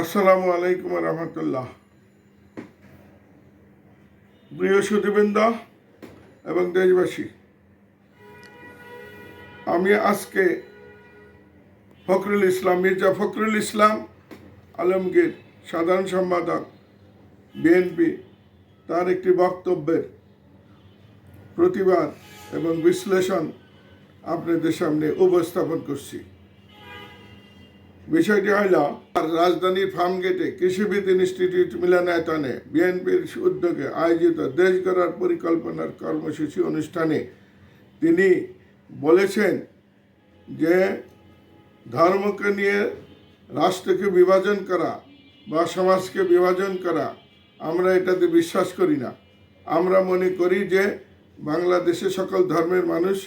আসসালামু আলাইকুম রহমতুল্লাহ। প্রিয় সুদীবৃন্দ এবং দেশবাসী, আমি আজকে ফখরুল ইসলাম, মির্জা ফখরুল ইসলাম আলমগীর, সাধারণ সম্পাদক, বিএনপি, তার একটি বক্তব্যের প্রতিবাদ এবং বিশ্লেষণ আপনাদের সামনে উপস্থাপন করছি। বিষয়টি হল রাজধানীর ফার্মগেটে কৃষিবিদ ইনস্টিটিউট মিলনায়তনে বিএনপির উদ্যোগে আয়োজিত দেশ গড়ার পরিকল্পনার কর্মসূচি অনুষ্ঠানে তিনি বলেছেন যে, ধর্মকে নিয়ে রাষ্ট্রকে বিভাজন করা বা সমাজকে বিভাজন করা আমরা এটাতে বিশ্বাস করি না। আমরা মনে করি যে, বাংলাদেশে সকল ধর্মের মানুষ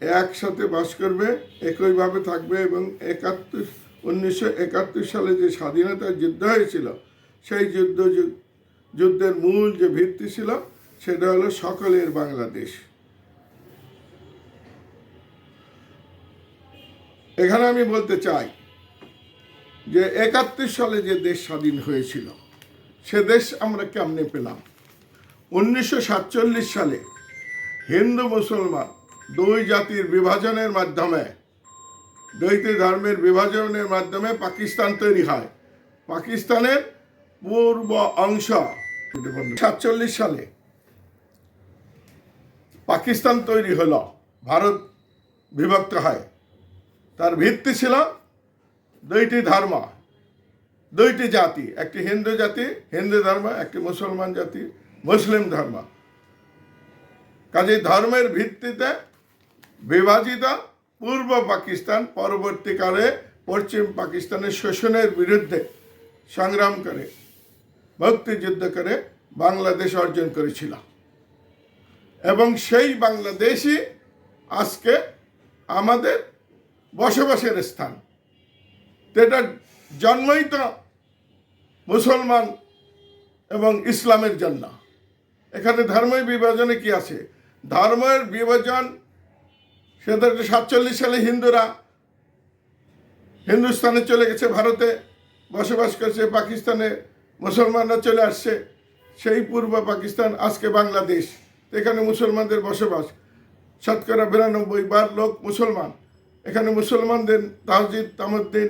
একসাথে বাস করবে, একইভাবে থাকবে এবং একাত্তর উনিশশো একাত্তর সালে যে স্বাধীনতার যুদ্ধ হয়েছিল, সেই যুদ্ধ যুদ্ধের মূল যে ভিত্তি ছিল, সেটা হলো সকলের বাংলাদেশ। এখানে আমি বলতে চাই যে একাত্তর সালে যে দেশ স্বাধীন হয়েছিল, সে দেশ আমরা কেমনে পেলাম? উনিশশো সাতচল্লিশ সালে হিন্দু মুসলমান দুই জাতির বিভাজনের মাধ্যমে দ্বৈতী ধর্মের বিভাজনের মাধ্যমে পাকিস্তান তৈরি হয়। পাকিস্তানের পূর্ব অংশ সাতচল্লিশ সালে পাকিস্তান তৈরি হল, ভারত বিভক্ত হয়। তার ভিত্তি ছিল দুইটি ধর্ম দুইটি জাতি, একটি হিন্দু জাতি, হিন্দু ধর্ম, একটি মুসলমান জাতি, মুসলিম ধর্ম। কাজে ধর্মের ভিত্তিতে বিভাজিত পূর্ব পাকিস্তান পরবর্তীকালে পশ্চিম পাকিস্তানের শোষণের বিরুদ্ধে সংগ্রাম করে, মুক্তিযুদ্ধ করে বাংলাদেশ অর্জন করেছিল। এবং সেই বাংলাদেশই আজকে আমাদের বসবাসের স্থান। এটা জন্মই তো মুসলমান এবং ইসলামের জন্য। এখানে ধর্মের বিভাজনে কি আছে? ধর্মের বিভাজন সেটা সাতচল্লিশ সালে হিন্দুরা হিন্দুস্তানে চলে গেছে ভারতে বসবাস করছে পাকিস্তানে মুসলমানরা চলে আসছে সেই পূর্ব পাকিস্তান আজকে বাংলাদেশ এখানে মুসলমানদের বসবাস শতকরা বিরানব্বই বার লোক মুসলমান এখানে মুসলমানদের তাহজিদ তামুদ্দিন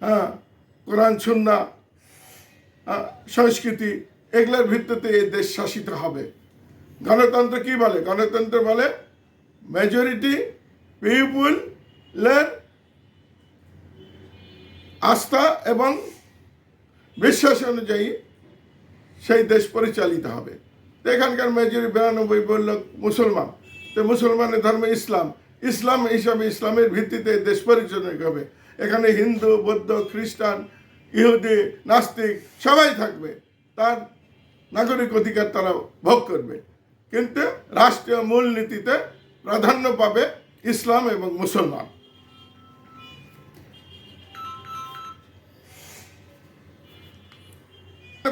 হ্যাঁ কোরআন সুন্না আহ, সংস্কৃতি এগুলোর ভিত্তিতে এই দেশ শাসিত হবে। গণতন্ত্র কি বলে? গণতন্ত্র বলে মেজরিটি পিপুলের আস্থা এবং বিশ্বাস অনুযায়ী সেই দেশ পরিচালিত হবে। এখানকার মেজরিটি বিরানব্বই বলল মুসলমান। তো মুসলমানের ধর্ম ইসলাম। ইসলাম হিসাবে ইসলামের ভিত্তিতে দেশ পরিচালনা হবে এখানে হিন্দু, বৌদ্ধ, খ্রিস্টান, ইহুদি, নাস্তিক সবাই থাকবে। তার নাগরিক অধিকার তারা ভোগ করবে। কিন্তু রাষ্ট্রীয় মূলনীতিতে প্রাধান্য পাবে ইসলাম এবং মুসলমান।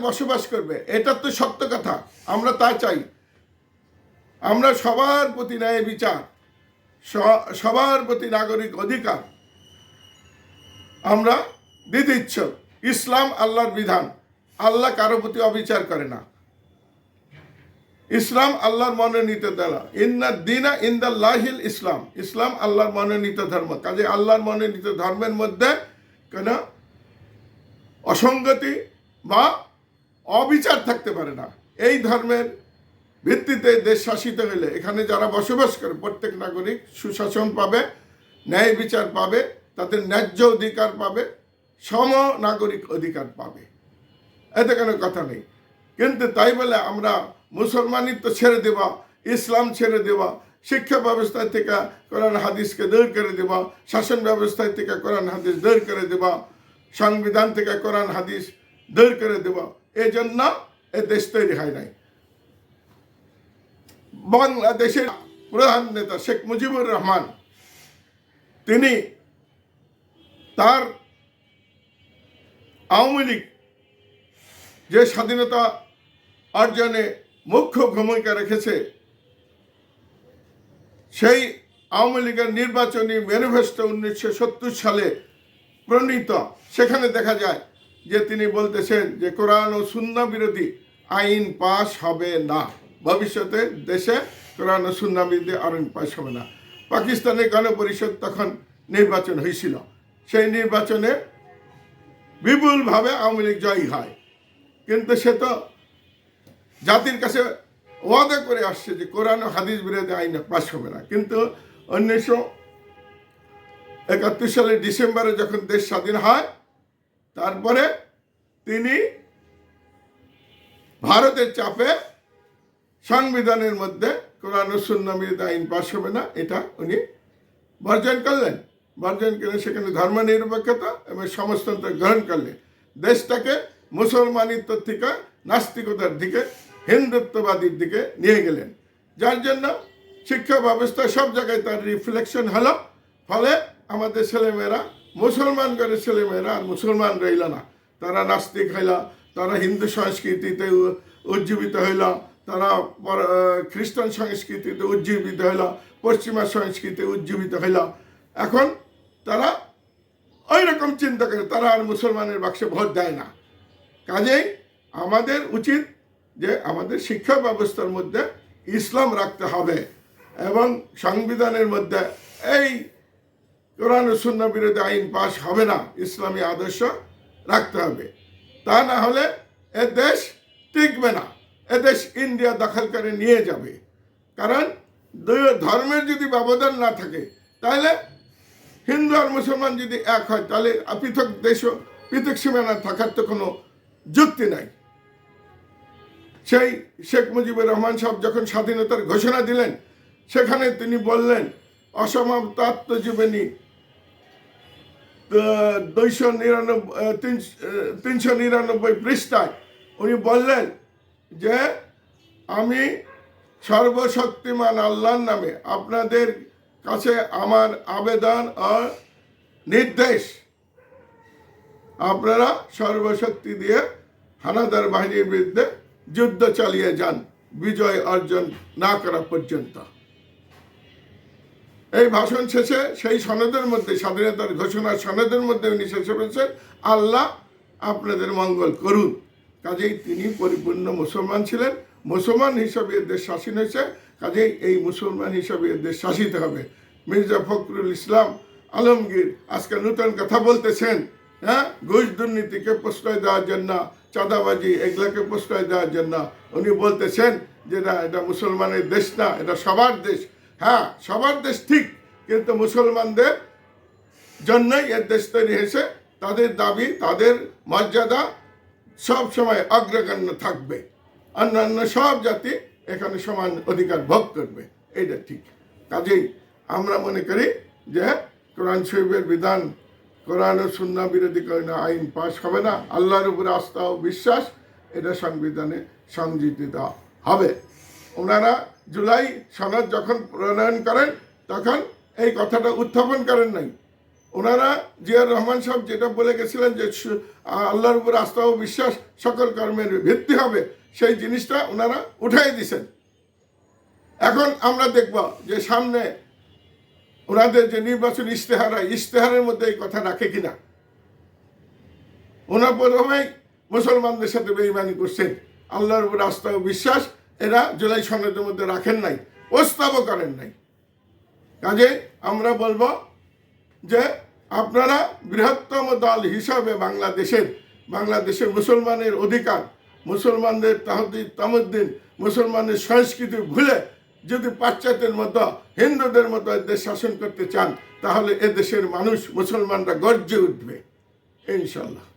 বসবাস করবে এটা তো সত্য কথা, আমরা তা চাই। আমরা সবার প্রতি ন্যায় বিচার সবার প্রতি নাগরিক অধিকার আমরা দিতে ইসলাম আল্লাহর বিধান, আল্লাহ কারও প্রতি অবিচার করে না। ইসলাম আল্লাহর মনোনীত দ্বারা ইন্না দিনা ইন্দাল্লাহিল ইসলাম। ইসলাম আল্লাহর মনোনীত ধর্ম কাজে আল্লাহর মনোনীত ধর্মের মধ্যে কেন অসঙ্গতি বা অবিচার থাকতে পারে না। এই ধর্মের ভিত্তিতে দেশ শাসিত হলে এখানে যারা বসবাস করে, প্রত্যেক নাগরিক সুশাসন পাবে, ন্যায় বিচার পাবে, তাদের ন্যায্য অধিকার পাবে, সম নাগরিক অধিকার পাবে। এতে কোনো কথা নেই। কিন্তু তাই বলে আমরা মুসলমানিত্ব ছেড়ে দেওয়া ইসলাম ছেড়ে দেওয়া শিক্ষা ব্যবস্থা থেকে কোরআন হাদিসকে দূর করে দেওয়া শাসন ব্যবস্থা থেকে কোরআন হাদিস দূর করে দেওয়া সংবিধান থেকে কোরআন হাদিস দূর করে দেওয়া এই জন্য এ দেশ তৈরি হয় নাই। বাংলাদেশের প্রধান নেতা শেখ মুজিবুর রহমান, তিনি তার আওয়ামী লীগ যে স্বাধীনতা অর্জনে মুখ্য ভূমিকা রেখেছে সেই আওয়ামী লীগের নির্বাচনী ম্যানিফেস্টো উনিশশো সত্তর সালে প্রণীত। সেখানে দেখা যায় যে তিনি বলতেছেন যে কোরআন ও শূন্য বিরোধী আইন পাশ হবে না। ভবিষ্যতে দেশে কোরআন ও শূন্য বিরোধী আইন পাশ হবে না। পাকিস্তানের গণপরিষদ তখন নির্বাচন হয়েছিল। সেই নির্বাচনে বিপুলভাবে আওয়ামী লীগ জয়ী হয়। কিন্তু সে তো জাতির কাছে ওয়াদা করে আসছে যে কোরআন ও হাদিস বিরোধী আইন পাশ হবে না। কিন্তু উনিশশো একাত্তর সালের ডিসেম্বরে যখন দেশ স্বাধীন হয়, তারপরে তিনি ভারতের চাপে সংবিধানের মধ্যে কোরআন বিরোধী আইন পাশ হবে না, এটা উনি বর্জন করলেন। বর্জন করে সেখানে ধর্ম নিরপেক্ষতা এবং সমাজতন্ত্র গ্রহণ করলেন। দেশটাকে মুসলমানিত্ব থেকে নাস্তিকতার দিকে হিন্দুত্ববাদীর দিকে নিয়ে গেলেন। যার জন্য শিক্ষা ব্যবস্থা সব জায়গায় তার রিফ্লেকশন হলো। ফলে আমাদের ছেলেমেয়েরা মুসলমান করে ছেলেমেয়েরা আর মুসলমান রইল না। তারা নাস্তিক হইল, তারা হিন্দু সংস্কৃতিতে উজ্জীবিত হইল, তারা খ্রিস্টান সংস্কৃতিতে উজ্জীবিত হইল, পশ্চিমা সংস্কৃতি উজ্জীবিত হইল। এখন তারা ওই রকম চিন্তা করে, তারা আর মুসলমানের বাক্সে ভোট দেয় না। কাজেই আমাদের উচিত যে আমাদের শিক্ষা ব্যবস্থার মধ্যে ইসলাম রাখতে হবে এবং সংবিধানের মধ্যে এই কোরআন সুন্নাহ বিরোধী আইন পাশ হবে না, ইসলামী আদর্শ রাখতে হবে। তা না হলে এ দেশ টিকবে না, এ দেশ ইন্ডিয়া দখল করে নিয়ে যাবে। কারণ দুই ধর্মের যদি ব্যবধান না থাকে, তাহলে হিন্দু আর মুসলমান যদি এক হয়, তাহলে পৃথক দেশ পৃথক সীমানা থাকার তো কোনো যুক্তি নাই। সেই শেখ মুজিবুর রহমান সাহেব যখন স্বাধীনতার ঘোষণা দিলেন, সেখানে তিনি বললেন, অসমাপ্ত আত্মজীবনী দুইশো নিরানব্বই তিনশো নিরানব্বই পৃষ্ঠায়। উনি বললেন যে, আমি সর্বশক্তিমান আল্লাহর নামে আপনাদের কাছে আমার আবেদন ও নির্দেশ। আপনারা সর্বশক্তি দিয়ে হানাদার বাহিনীর বিরুদ্ধে যুদ্ধ চালিয়ে যান, বিজয় অর্জন না করা পর্যন্ত। এই ভাষণ শেষে সেই সনদের মধ্যে, স্বাধীনতার ঘোষণার সনদের মধ্যে উনি শেষে বলেছেন আল্লাহ আপনাদের মঙ্গল করুন। কাজেই তিনি পরিপূর্ণ মুসলমান ছিলেন। মুসলমান হিসাবে দেশ শাসন হয়েছে, কাজেই এই মুসলমান হিসাবে দেশ শাসিত হবে। মির্জা ফখরুল ইসলাম আলমগীর আজকে নতুন কথা বলতেছেন হ্যাঁ? ঘুষ দুর্নীতিকে প্রশ্রয় দেওয়ার জন্য চাঁদাবাজি এগুলাকে প্রশ্রয় দেওয়ার জন্য উনি বলতেছেন যে না, এটা মুসলমানের দেশ না, এটা সবার দেশ। হ্যাঁ সবার দেশ ঠিক, কিন্তু মুসলমানদের জন্যই এর দেশ তৈরি হয়েছে। তাদের দাবি, তাদের মর্যাদা সব সময় অগ্রগণ্য থাকবে। অন্যান্য সব জাতি এখানে সমান অধিকার ভোগ করবে। এটা ঠিক। কাজেই আমরা মনে করি যে কোরআন শরীফের বিধান কোরআন ও সুন্না বিরোধী কোনো আইন পাশ হবে না। আল্লাহর উপরে আস্থা ও বিশ্বাস, এটা সংবিধানে সংযোজিত হবে। ওনারা জুলাই সনদ যখন প্রণয়ন করেন, তখন এই কথাটা উত্থাপন করেন নাই। ওনারা জিয়ার রহমান সাহেব যেটা বলে গেছিলেন যে আল্লাহর উপর আস্থা ও বিশ্বাস সকল কর্মের ভিত্তি হবে, সেই জিনিসটা ওনারা উঠাই দিছেন। এখন আমরা দেখব যে সামনে ওনাদের যে নির্বাচন ইশতেহার হয়, ইশতেহারের মধ্যে এই কথা রাখে কিনা? ওনার প্রথমেই মুসলমানদের সাথে বেইমানি করছেন। আল্লাহর উপর আস্থা ও বিশ্বাস, এরা জুলাই সনদের মধ্যে রাখেন নাই, প্রস্তাবও করেন নাই। কাজে আমরা বলব যে আপনারা বৃহত্তম দল হিসাবে বাংলাদেশের বাংলাদেশের মুসলমানের অধিকার, মুসলমানদের তাহদিদ তামুদ্দিন, মুসলমানের সংস্কৃতি ভুলে যদি পাশ্চাত্যের মতো, হিন্দুদের মতো দেশ শাসন করতে চান, তাহলে এদেশের মানুষ, মুসলমানরা গর্জে উঠবে, ইনশাল্লাহ।